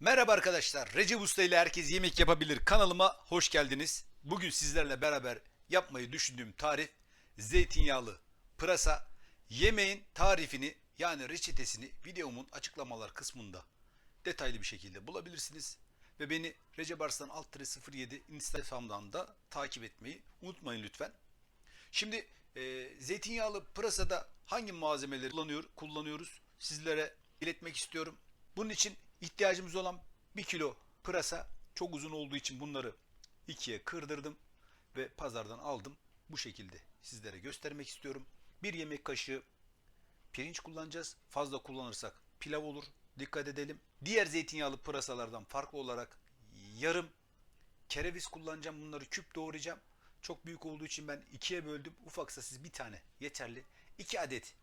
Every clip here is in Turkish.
Merhaba arkadaşlar. Recep Usta ile herkes yemek yapabilir kanalıma hoş geldiniz. Bugün sizlerle beraber yapmayı düşündüğüm tarif zeytinyağlı pırasa. Yemeğin tarifini yani reçetesini videomun açıklamalar kısmında detaylı bir şekilde bulabilirsiniz. Ve beni Recep Arslan alt 07 Instagram'dan da takip etmeyi unutmayın lütfen. Şimdi e, zeytinyağlı pırasada hangi malzemeleri kullanıyor, kullanıyoruz sizlere iletmek istiyorum. Bunun için ihtiyacımız olan 1 kilo pırasa çok uzun olduğu için bunları ikiye kırdırdım ve pazardan aldım. Bu şekilde sizlere göstermek istiyorum. Bir yemek kaşığı pirinç kullanacağız. Fazla kullanırsak pilav olur. Dikkat edelim. Diğer zeytinyağlı pırasalardan farklı olarak yarım kereviz kullanacağım. Bunları küp doğrayacağım. Çok büyük olduğu için ben ikiye böldüm. Ufaksa siz bir tane yeterli. 2 adet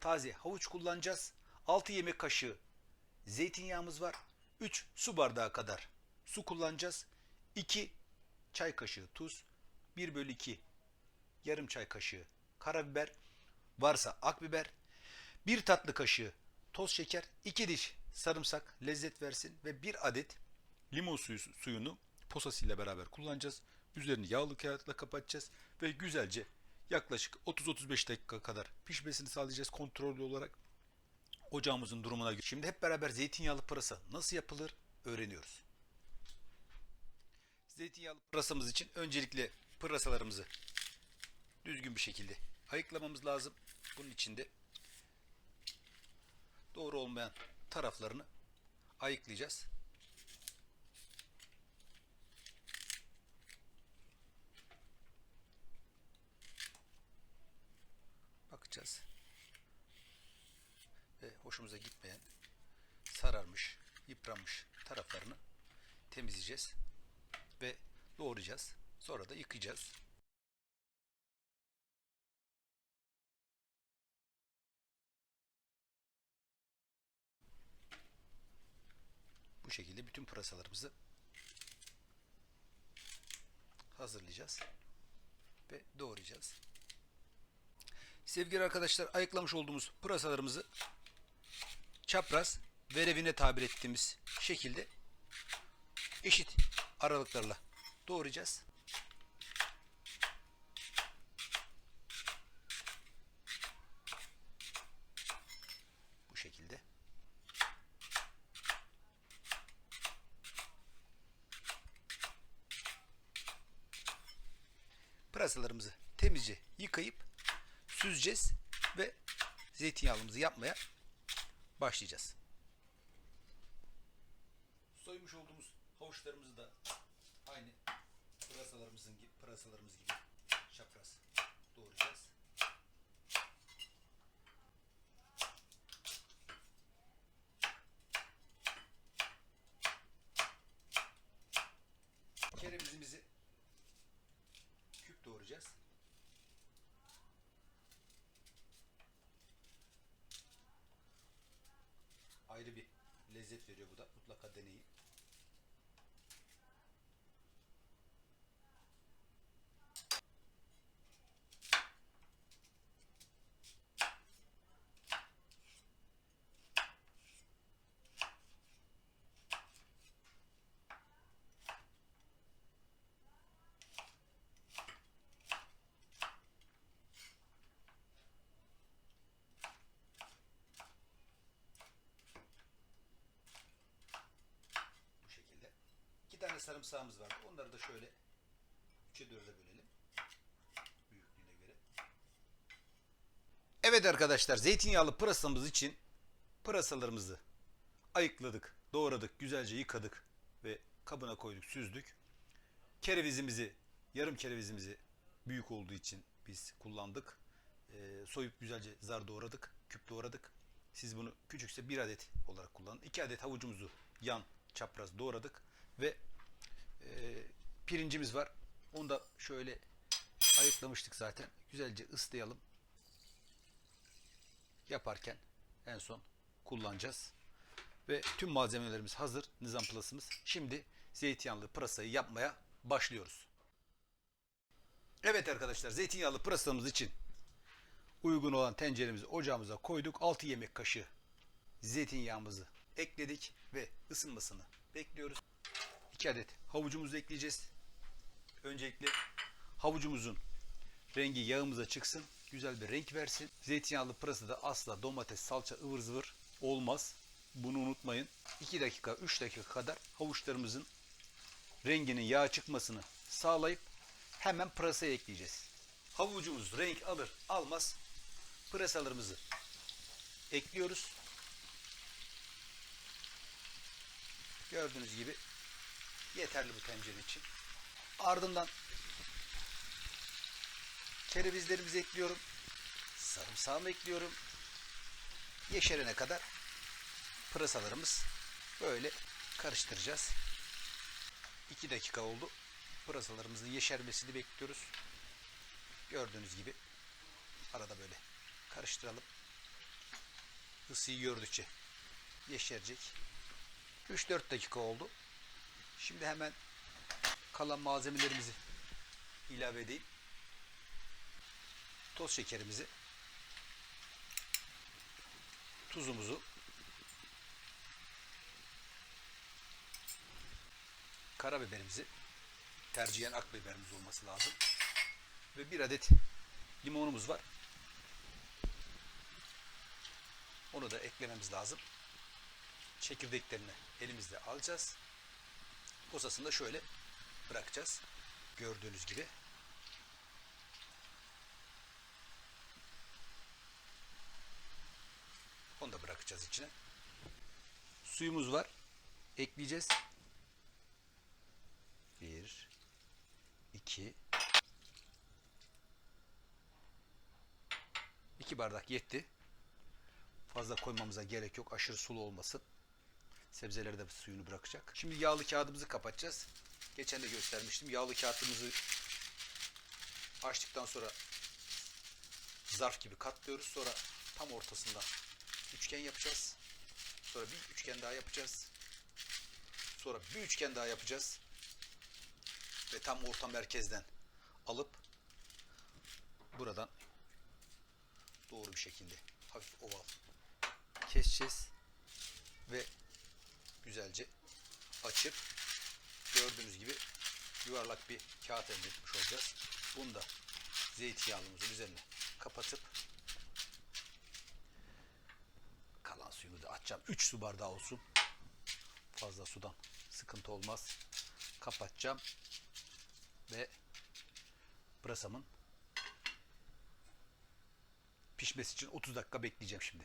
taze havuç kullanacağız. 6 yemek kaşığı zeytinyağımız var. 3 su bardağı kadar su kullanacağız. 2 çay kaşığı tuz. 1 bölü 2 yarım çay kaşığı karabiber. Varsa akbiber. 1 tatlı kaşığı toz şeker. 2 diş sarımsak lezzet versin. Ve 1 adet limon suyu, suyunu posasıyla beraber kullanacağız. Üzerini yağlı kağıtla kapatacağız. Ve güzelce yaklaşık 30-35 dakika kadar pişmesini sağlayacağız kontrollü olarak ocağımızın durumuna göre. Şimdi hep beraber zeytinyağlı pırasa nasıl yapılır öğreniyoruz. Zeytinyağlı pırasamız için öncelikle pırasalarımızı düzgün bir şekilde ayıklamamız lazım. Bunun için de doğru olmayan taraflarını ayıklayacağız. Bakacağız ve hoşumuza gitmeyen sararmış, yıpranmış taraflarını temizleyeceğiz ve doğrayacağız. Sonra da yıkayacağız. Bu şekilde bütün pırasalarımızı hazırlayacağız ve doğrayacağız. Sevgili arkadaşlar ayıklamış olduğumuz pırasalarımızı çapraz verevine tabir ettiğimiz şekilde eşit aralıklarla doğrayacağız. Bu şekilde. Pırasalarımızı temizce yıkayıp süzeceğiz ve zeytinyağlımızı yapmaya başlayacağız. Soymuş olduğumuz havuçlarımızı da aynı pırasalarımızın gibi pırasalarımız gibi çapraz doğrayacağız. Kerevizimizi küp doğrayacağız. ayrı bir lezzet veriyor bu da. Mutlaka deneyin. Bu şekilde. İki tane sarımsağımız var. Onları da şöyle üçe dörde bölelim. Büyüklüğüne göre. Evet arkadaşlar zeytinyağlı pırasamız için pırasalarımızı ayıkladık, doğradık, güzelce yıkadık ve kabına koyduk, süzdük. Kerevizimizi, yarım kerevizimizi büyük olduğu için biz kullandık. Ee, soyup güzelce zar doğradık, küp doğradık. Siz bunu küçükse bir adet olarak kullanın. İki adet havucumuzu yan çapraz doğradık ve e, pirincimiz var. Onu da şöyle ayıklamıştık zaten. Güzelce ıslayalım. Yaparken en son kullanacağız. Ve tüm malzemelerimiz hazır. Nizam plasımız. Şimdi zeytinyağlı pırasayı yapmaya başlıyoruz. Evet arkadaşlar zeytinyağlı pırasamız için uygun olan tenceremizi ocağımıza koyduk. 6 yemek kaşığı zeytinyağımızı ekledik ve ısınmasını bekliyoruz. 2 adet havucumuzu ekleyeceğiz. Öncelikle havucumuzun rengi yağımıza çıksın. Güzel bir renk versin. Zeytinyağlı pırasa da asla domates, salça ıvır zıvır olmaz. Bunu unutmayın. 2 dakika, 3 dakika kadar havuçlarımızın renginin yağ çıkmasını sağlayıp hemen pırasaya ekleyeceğiz. Havucumuz renk alır almaz pırasalarımızı ekliyoruz. Gördüğünüz gibi yeterli bu tencere için. Ardından kerevizlerimizi ekliyorum. Sarımsağımı ekliyorum. Yeşerene kadar pırasalarımız böyle karıştıracağız. 2 dakika oldu. Pırasalarımızın yeşermesini bekliyoruz. Gördüğünüz gibi arada böyle karıştıralım. Isıyı gördükçe yeşerecek. 3-4 dakika oldu. Şimdi hemen kalan malzemelerimizi ilave edeyim. Toz şekerimizi, tuzumuzu, karabiberimizi, tercihen akbiberimiz olması lazım. Ve bir adet limonumuz var. Onu da eklememiz lazım. Çekirdeklerini elimizde alacağız. Posasını da şöyle bırakacağız. Gördüğünüz gibi. Onu da bırakacağız içine. Suyumuz var. Ekleyeceğiz. Bir, iki, iki bardak yetti. Fazla koymamıza gerek yok. Aşırı sulu olmasın. Sebzeleri de suyunu bırakacak. Şimdi yağlı kağıdımızı kapatacağız. Geçen de göstermiştim. Yağlı kağıdımızı açtıktan sonra zarf gibi katlıyoruz. Sonra tam ortasında üçgen yapacağız. Sonra bir üçgen daha yapacağız. Sonra bir üçgen daha yapacağız. Ve tam orta merkezden alıp buradan doğru bir şekilde hafif oval keseceğiz ve güzelce açıp gördüğünüz gibi yuvarlak bir kağıt elde etmiş olacağız. Bunu da zeytinyağlımızın üzerine kapatıp kalan suyumu da atacağım. 3 su bardağı olsun. Fazla sudan sıkıntı olmaz. Kapatacağım ve pırasamın pişmesi için 30 dakika bekleyeceğim şimdi.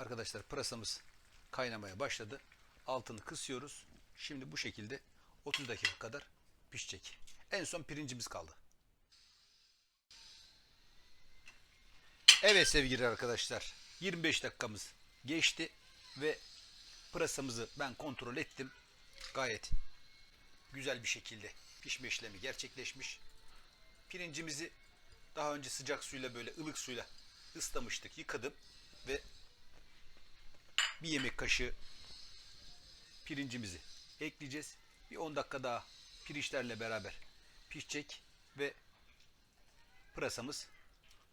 Arkadaşlar pırasamız kaynamaya başladı. Altını kısıyoruz. Şimdi bu şekilde 30 dakika kadar pişecek. En son pirincimiz kaldı. Evet sevgili arkadaşlar 25 dakikamız geçti ve pırasamızı ben kontrol ettim. Gayet güzel bir şekilde pişme işlemi gerçekleşmiş. Pirincimizi daha önce sıcak suyla böyle ılık suyla ıslamıştık. Yıkadım ve bir yemek kaşığı pirincimizi ekleyeceğiz. Bir 10 dakika daha pirinçlerle beraber pişecek ve pırasamız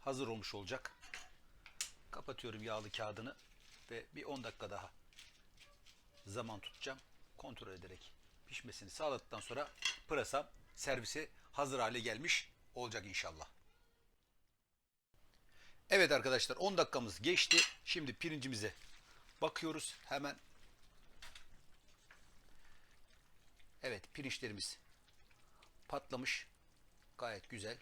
hazır olmuş olacak. Kapatıyorum yağlı kağıdını ve bir 10 dakika daha zaman tutacağım. Kontrol ederek pişmesini sağladıktan sonra pırasam servise hazır hale gelmiş olacak inşallah. Evet arkadaşlar 10 dakikamız geçti. Şimdi pirincimize bakıyoruz hemen. Evet pirinçlerimiz patlamış. Gayet güzel.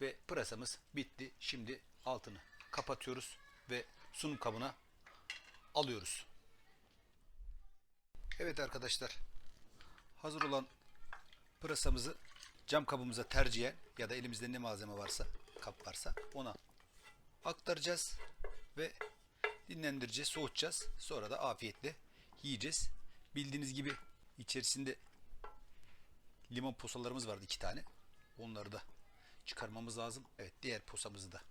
Ve pırasamız bitti. Şimdi altını kapatıyoruz ve sunum kabına alıyoruz. Evet arkadaşlar. Hazır olan pırasamızı cam kabımıza tercihen ya da elimizde ne malzeme varsa kap varsa ona aktaracağız ve dinlendireceğiz, soğutacağız. Sonra da afiyetle yiyeceğiz. Bildiğiniz gibi içerisinde limon posalarımız vardı iki tane. Onları da çıkarmamız lazım. Evet diğer posamızı da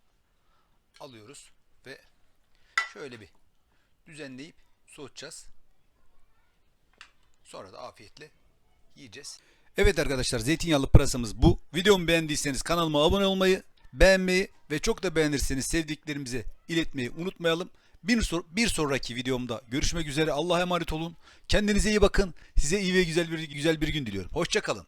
alıyoruz ve şöyle bir düzenleyip soğutacağız. Sonra da afiyetle yiyeceğiz. Evet arkadaşlar zeytinyağlı pırasamız bu. Videomu beğendiyseniz kanalıma abone olmayı, beğenmeyi ve çok da beğenirseniz sevdiklerimize iletmeyi unutmayalım. Bir, sor- bir sonraki videomda görüşmek üzere. Allah'a emanet olun. Kendinize iyi bakın. Size iyi ve güzel bir güzel bir gün diliyorum. Hoşça kalın.